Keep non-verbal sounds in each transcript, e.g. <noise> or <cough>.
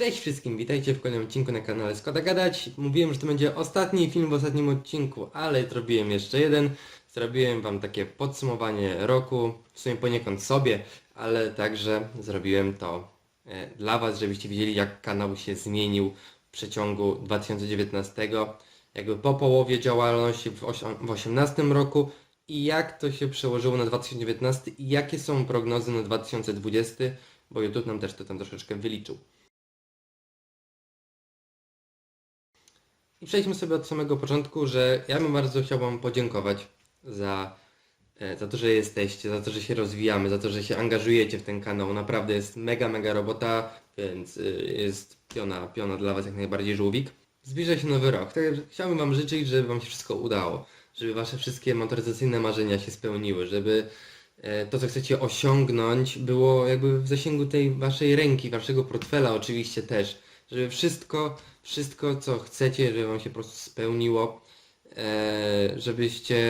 Cześć wszystkim, witajcie w kolejnym odcinku na kanale Skoda Gadać. Mówiłem, że to będzie ostatni film w ostatnim odcinku, ale zrobiłem jeszcze jeden. Zrobiłem wam takie podsumowanie roku, w sumie poniekąd sobie, ale także zrobiłem to e, dla was, żebyście widzieli jak kanał się zmienił w przeciągu 2019, jakby po połowie działalności w 2018 roku i jak to się przełożyło na 2019 i jakie są prognozy na 2020, bo YouTube nam też to tam troszeczkę wyliczył. I przejdźmy sobie od samego początku, że ja bym bardzo chciał Wam podziękować za, e, za to, że jesteście, za to, że się rozwijamy, za to, że się angażujecie w ten kanał. Naprawdę jest mega, mega robota, więc y, jest piona, piona dla Was jak najbardziej żółwik. Zbliża się nowy rok, także chciałbym Wam życzyć, żeby Wam się wszystko udało, żeby Wasze wszystkie motoryzacyjne marzenia się spełniły, żeby e, to, co chcecie osiągnąć, było jakby w zasięgu tej Waszej ręki, Waszego portfela oczywiście też, żeby wszystko, wszystko co chcecie, żeby Wam się po prostu spełniło, e, żebyście,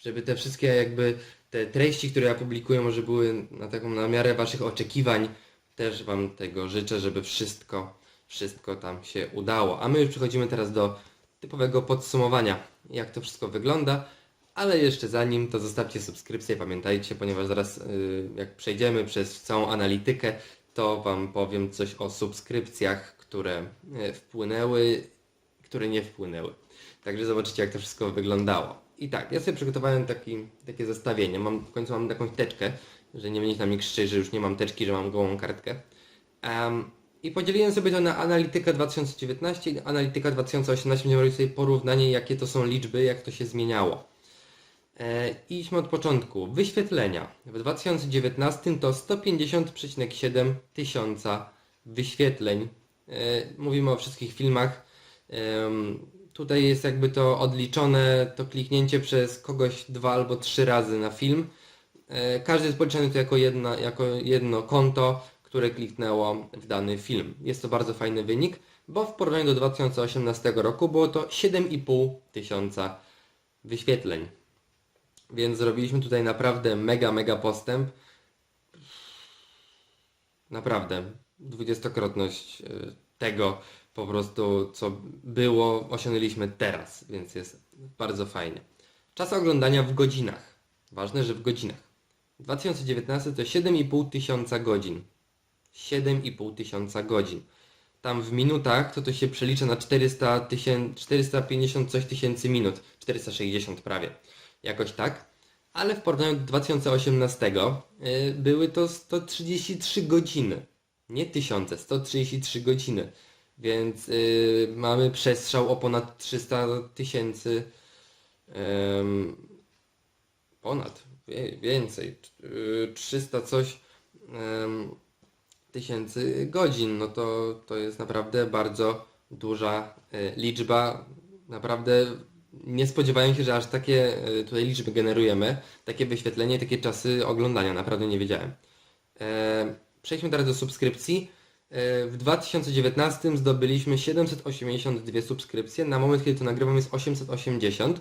żeby te wszystkie jakby te treści, które ja publikuję, może były na taką na miarę Waszych oczekiwań. Też Wam tego życzę, żeby wszystko, wszystko tam się udało. A my już przechodzimy teraz do typowego podsumowania, jak to wszystko wygląda. Ale jeszcze zanim, to zostawcie subskrypcję, pamiętajcie, ponieważ zaraz y, jak przejdziemy przez całą analitykę, to Wam powiem coś o subskrypcjach, które y, wpłynęły, które nie wpłynęły. Także zobaczycie, jak to wszystko wyglądało. I tak, ja sobie przygotowałem taki, takie zestawienie. Mam, w końcu mam taką teczkę, że nie będzie na mnie krzyczeć, że już nie mam teczki, że mam gołą kartkę. Em, I podzieliłem sobie to na analitykę 2019 i analitykę 2018. Będziemy robić sobie porównanie, jakie to są liczby, jak to się zmieniało. E, idźmy od początku. Wyświetlenia. W 2019 to 150,7 tysiąca wyświetleń. E, mówimy o wszystkich filmach. Tutaj jest jakby to odliczone, to kliknięcie przez kogoś dwa albo trzy razy na film. E, każdy jest policzony to jako, jedna, jako jedno konto, które kliknęło w dany film. Jest to bardzo fajny wynik, bo w porównaniu do 2018 roku było to 7,5 tysiąca wyświetleń. Więc zrobiliśmy tutaj naprawdę mega, mega postęp. Naprawdę. Dwudziestokrotność y, tego po prostu, co było, osiągnęliśmy teraz, więc jest bardzo fajnie. Czas oglądania w godzinach. Ważne, że w godzinach. 2019 to 7,5 tysiąca godzin. 7,5 tysiąca godzin. Tam w minutach to to się przelicza na 400 tysięcy, 450 coś tysięcy minut. 460 prawie. Jakoś tak. Ale w porównaniu do 2018 y, były to 133 godziny. Nie tysiące, 133 godziny. Więc y, mamy przestrzał o ponad 300 tysięcy. ponad, więcej. y, 300 coś em, tysięcy godzin. No to, to jest naprawdę bardzo duża y, liczba. Naprawdę nie spodziewałem się, że aż takie y, tutaj liczby generujemy. Takie wyświetlenie, takie czasy oglądania. Naprawdę nie wiedziałem. E, Przejdźmy teraz do subskrypcji. E, W 2019 zdobyliśmy 782 subskrypcje. Na moment, kiedy to nagrywam jest 880.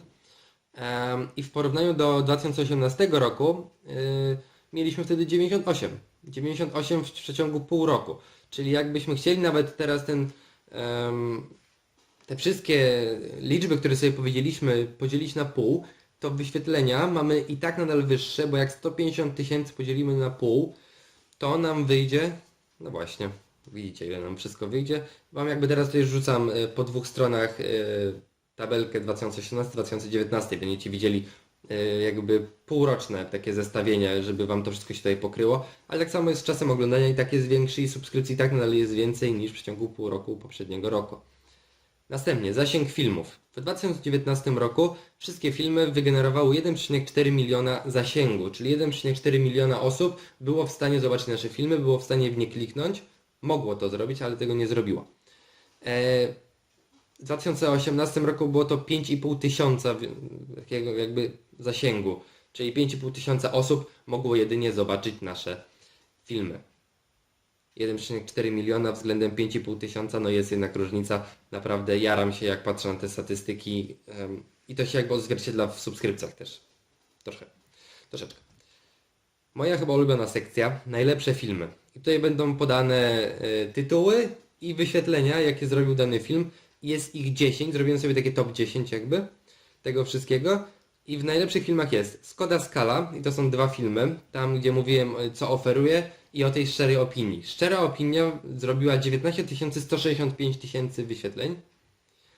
Em, I w porównaniu do 2018 roku mieliśmy wtedy 98. 98 w przeciągu pół roku. Czyli jakbyśmy chcieli nawet teraz ten, te wszystkie liczby, które sobie powiedzieliśmy, podzielić na pół, to wyświetlenia mamy i tak nadal wyższe, bo jak 150 tysięcy podzielimy na pół, to nam wyjdzie, no właśnie, widzicie ile nam wszystko wyjdzie. Wam jakby teraz tutaj rzucam y, po dwóch stronach y, tabelkę 2018-2019, będziecie widzieli y, jakby półroczne takie zestawienie, żeby Wam to wszystko się tutaj pokryło, ale tak samo jest z czasem oglądania i tak jest większy i subskrypcji i tak nadal jest więcej niż w przeciągu pół roku poprzedniego roku. Następnie zasięg filmów. W 2019 roku wszystkie filmy wygenerowały 1,4 miliona zasięgu, czyli 1,4 miliona osób było w stanie zobaczyć nasze filmy, było w stanie w nie kliknąć, mogło to zrobić, ale tego nie zrobiło. E, w 2018 roku było to 5,5 tysiąca takiego jakby zasięgu, czyli 5,5 tysiąca osób mogło jedynie zobaczyć nasze filmy. 1,4 miliona względem 5,5 tysiąca, no jest jednak różnica. Naprawdę jaram się jak patrzę na te statystyki i to się jakby odzwierciedla w subskrypcjach też. Troszeczkę. Moja chyba ulubiona sekcja, najlepsze filmy. I tutaj będą podane e, tytuły i wyświetlenia, jakie zrobił dany film. Jest ich 10, zrobiłem sobie takie top 10 jakby tego wszystkiego. I w najlepszych filmach jest Skoda Skala i to są dwa filmy, tam gdzie mówiłem e, co oferuje i o tej szczerej opinii. Szczera opinia zrobiła 19 165 tysięcy wyświetleń.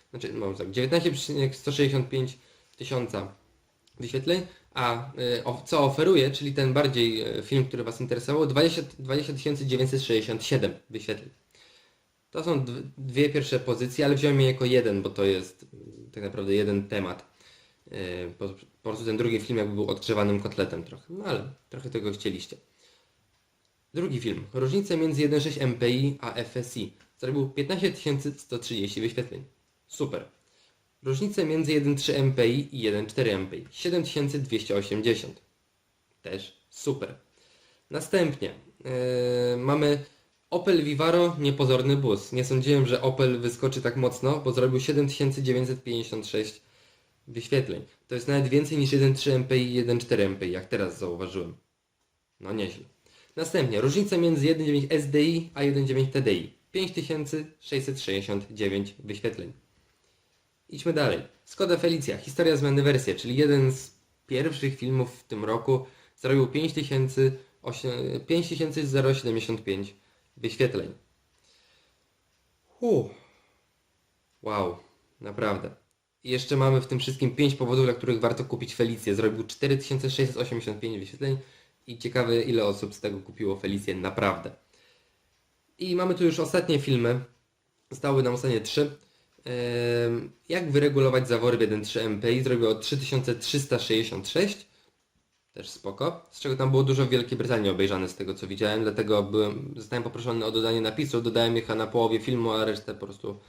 Znaczy, może tak, 19,165 tysiąca wyświetleń, a o, co oferuje, czyli ten bardziej y, film, który Was interesował, 20 20 967 wyświetleń. To są dw- dwie pierwsze pozycje, ale wziąłem je jako jeden, bo to jest y, tak naprawdę jeden temat. Y, Po, po prostu ten drugi film jakby był odgrzewanym kotletem trochę, no ale trochę tego chcieliście. Drugi film. Różnica między 1.6 MPI a FSI. Zrobił 15 130 wyświetleń. Super. Różnica między 1.3 MPI i 1.4 MPI. 7280. Też super. Następnie yy, mamy Opel Vivaro niepozorny bus. Nie sądziłem, że Opel wyskoczy tak mocno, bo zrobił 7956 wyświetleń. To jest nawet więcej niż 1.3 MPI i 1.4 MPI, jak teraz zauważyłem. No nieźle. Następnie różnica między 1.9 SDI a 1.9 TDI. 5669 wyświetleń. Idźmy dalej. Skoda Felicia, historia zmiany wersji, czyli jeden z pierwszych filmów w tym roku zrobił 5008 5075 wyświetleń. Huh. Wow, naprawdę. Jeszcze mamy w tym wszystkim 5 powodów, dla których warto kupić Felicję. Zrobił 4685 wyświetleń i ciekawe ile osób z tego kupiło Felicję naprawdę. I mamy tu już ostatnie filmy. Zostały nam ostatnie 3. Jak wyregulować zawory w 1.3 MPI? Zrobiło 3366. Też spoko. Z czego tam było dużo w Wielkiej Brytanii obejrzane z tego co widziałem, dlatego byłem, zostałem poproszony o dodanie napisów, dodałem ich na połowie filmu, a resztę po prostu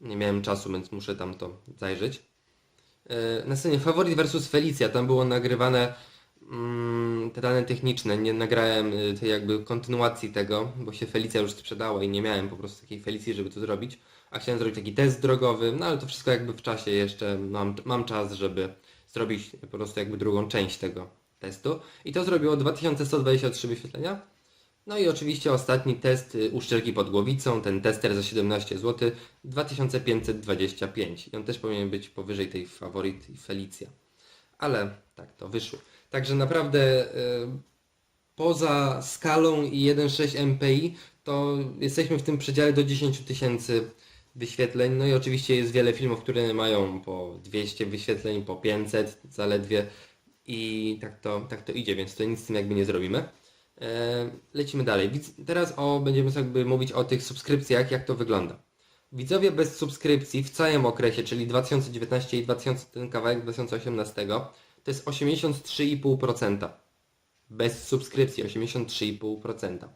nie miałem czasu, więc muszę tam to zajrzeć. E, Następnie Faworit versus Felicia, tam było nagrywane mm, te dane techniczne, nie nagrałem y, tej jakby kontynuacji tego, bo się Felicia już sprzedała i nie miałem po prostu takiej Felicji, żeby to zrobić, a chciałem zrobić taki test drogowy, no ale to wszystko jakby w czasie jeszcze. Mam, mam czas, żeby zrobić po prostu jakby drugą część tego testu. I to zrobiło 2123 wyświetlenia. No i oczywiście ostatni test y, uszczelki pod głowicą, ten tester za 17 zł, 2525 i on też powinien być powyżej tej faworyt Felicja. Ale tak to wyszło. Także naprawdę y, poza skalą i 1.6 MPI to jesteśmy w tym przedziale do 10 tysięcy wyświetleń. No i oczywiście jest wiele filmów, które mają po 200 wyświetleń, po 500 zaledwie i tak to, tak to idzie, więc to nic z tym jakby nie zrobimy. E, lecimy dalej. Teraz o, będziemy sobie mówić o tych subskrypcjach, jak to wygląda. Widzowie bez subskrypcji w całym okresie, czyli 2019 i 2000, ten kawałek 2018, to jest 83,5%. Bez subskrypcji 83,5%.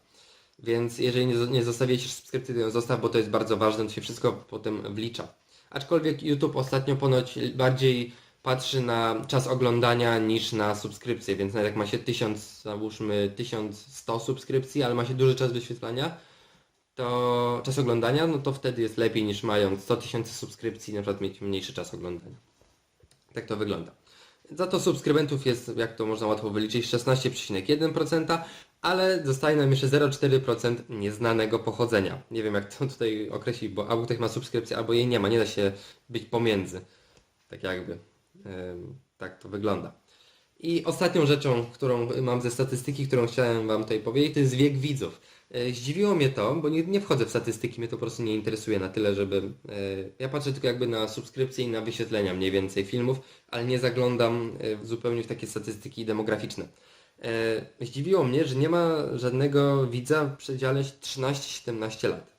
Więc jeżeli nie, nie zostawiłeś subskrypcji, to ją zostaw, bo to jest bardzo ważne, to się wszystko potem wlicza. Aczkolwiek YouTube ostatnio ponoć bardziej patrzy na czas oglądania niż na subskrypcję, więc nawet jak ma się 1000, załóżmy 1100 subskrypcji, ale ma się duży czas wyświetlania, to czas oglądania, no to wtedy jest lepiej niż mając 100 tysięcy subskrypcji, na przykład mieć mniejszy czas oglądania. Tak to wygląda. Za to subskrybentów jest, jak to można łatwo wyliczyć, 16,1%, ale zostaje nam jeszcze 0,4% nieznanego pochodzenia. Nie wiem jak to tutaj określić, bo albo ktoś ma subskrypcję, albo jej nie ma, nie da się być pomiędzy. Tak jakby. Tak to wygląda. I ostatnią rzeczą, którą mam ze statystyki, którą chciałem Wam tutaj powiedzieć, to jest wiek widzów. E, Zdziwiło mnie to, bo nie, nie wchodzę w statystyki, mnie to po prostu nie interesuje na tyle, żeby... e, Ja patrzę tylko jakby na subskrypcje i na wyświetlenia mniej więcej filmów, ale nie zaglądam e, zupełnie w takie statystyki demograficzne. Zdziwiło mnie, że nie ma żadnego widza w przedziale 13-17 lat.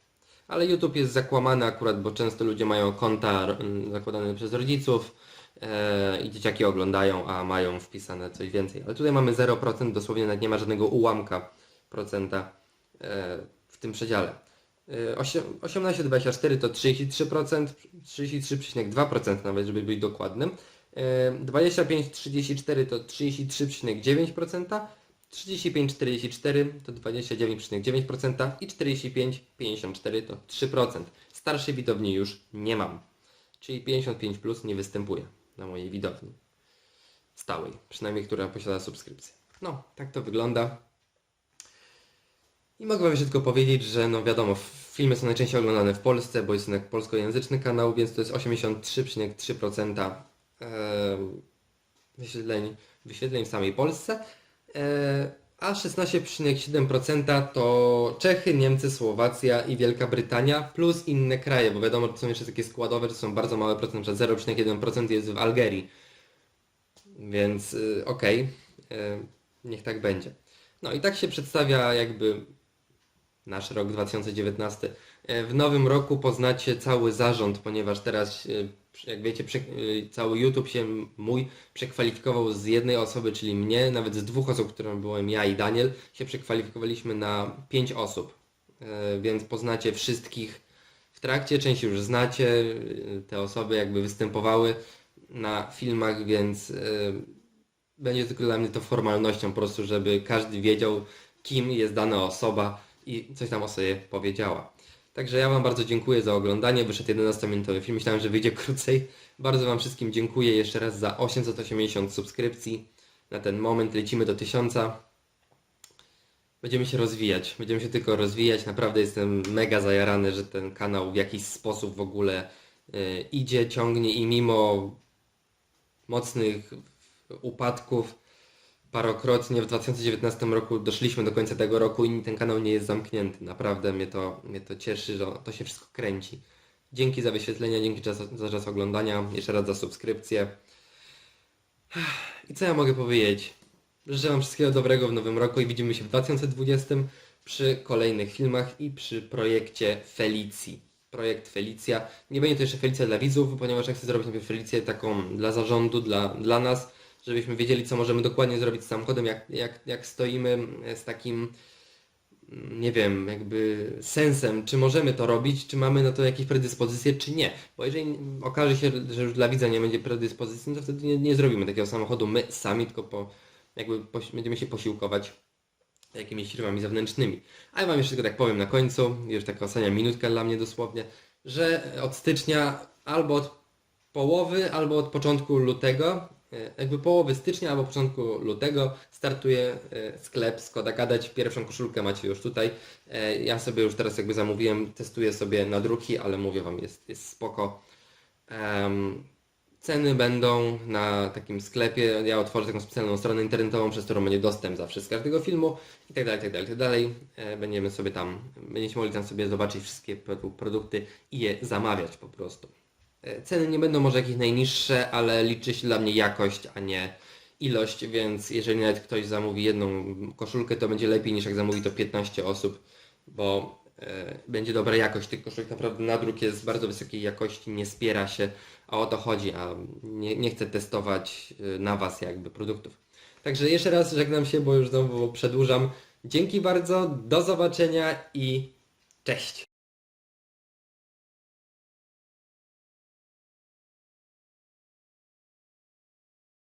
Ale YouTube jest zakłamany akurat, bo często ludzie mają konta zakładane przez rodziców i dzieciaki oglądają, a mają wpisane coś więcej. Ale tutaj mamy 0%, dosłownie nawet nie ma żadnego ułamka procenta e, w tym przedziale. E, osiem- 18-24 to 33%, 33,2% nawet, żeby być dokładnym. E, 25-34 to 33,9%, 35-44 to 29,9% i 45-54 to 3%. Starszej widowni już nie mam. Czyli 55 plus nie występuje na mojej widowni. Stałej, przynajmniej która posiada subskrypcję. No, tak to wygląda. I mogę wam jeszcze tylko powiedzieć, że no wiadomo, filmy są najczęściej oglądane w Polsce, bo jest jednak polskojęzyczny kanał, więc to jest 83,3% em, wyświetleń, wyświetleń w samej Polsce. A 16,7% to Czechy, Niemcy, Słowacja i Wielka Brytania plus inne kraje, bo wiadomo, że są jeszcze takie składowe, że są bardzo małe procent, na przykład 0,1% jest w Algierii. Więc y, okej, y, niech tak będzie. No i tak się przedstawia jakby nasz rok 2019. E, W nowym roku poznacie cały zarząd, ponieważ teraz, e, jak wiecie, e, cały YouTube się mój przekwalifikował z jednej osoby, czyli mnie, nawet z dwóch osób, którą byłem ja i Daniel, się przekwalifikowaliśmy na pięć osób. Więc poznacie wszystkich w trakcie, część już znacie, te osoby jakby występowały na filmach, więc będzie tylko dla mnie to formalnością po prostu, żeby każdy wiedział, kim jest dana osoba i coś tam o sobie powiedziała. Także ja Wam bardzo dziękuję za oglądanie. Wyszedł 11-minutowy film. Myślałem, że wyjdzie <laughs> krócej. Bardzo Wam wszystkim dziękuję jeszcze raz za 880 subskrypcji. Na ten moment lecimy do 1000. Będziemy się rozwijać. Będziemy się tylko rozwijać. Naprawdę jestem mega zajarany, że ten kanał w jakiś sposób w ogóle y, idzie, ciągnie i mimo mocnych upadków parokrotnie w 2019 roku doszliśmy do końca tego roku i ten kanał nie jest zamknięty. Naprawdę mnie to, mnie to cieszy, że to się wszystko kręci. Dzięki za wyświetlenia, dzięki czas, za czas oglądania, jeszcze raz za subskrypcję. I co ja mogę powiedzieć? Życzę Wam wszystkiego dobrego w nowym roku i widzimy się w 2020 przy kolejnych filmach i przy projekcie Felicji. Projekt Felicja. Nie będzie to jeszcze Felicja dla widzów, ponieważ ja chcę zrobić najpierw Felicję taką dla zarządu, dla, dla nas, żebyśmy wiedzieli, co możemy dokładnie zrobić z samochodem, jak, jak, jak stoimy z takim, mm, nie wiem, jakby sensem, czy możemy to robić, czy mamy na to jakieś predyspozycje, czy nie. Bo jeżeli okaże się, że już dla widza nie będzie predyspozycji, no to wtedy nie, nie zrobimy takiego samochodu my sami, tylko po, jakby będziemy się posiłkować jakimiś firmami zewnętrznymi. A ja Wam jeszcze tylko tak powiem na końcu, już taka ostatnia minutka dla mnie dosłownie, że od stycznia albo od połowy, albo od początku lutego, e, jakby połowy stycznia albo początku lutego startuje e, sklep Skoda Gadać. Pierwszą koszulkę macie już tutaj. E, Ja sobie już teraz jakby zamówiłem, testuję sobie na druki, ale mówię Wam, jest, jest spoko. Em, Ceny będą na takim sklepie. Ja otworzę taką specjalną stronę internetową, przez którą będzie dostęp zawsze z każdego filmu i tak dalej, tak dalej, tak dalej. E, Będziemy sobie tam, będziecie mogli tam sobie zobaczyć wszystkie produ- produkty i je zamawiać po prostu. Ceny nie będą może jakieś najniższe, ale liczy się dla mnie jakość, a nie ilość, więc jeżeli nawet ktoś zamówi jedną koszulkę, to będzie lepiej niż jak zamówi to 15 osób, bo e, będzie dobra jakość tych koszulek. Naprawdę nadruk jest bardzo wysokiej jakości, nie spiera się, a o to chodzi, a nie, nie chcę testować e, na Was jakby produktów. Także jeszcze raz żegnam się, bo już znowu przedłużam. Dzięki bardzo, do zobaczenia i cześć!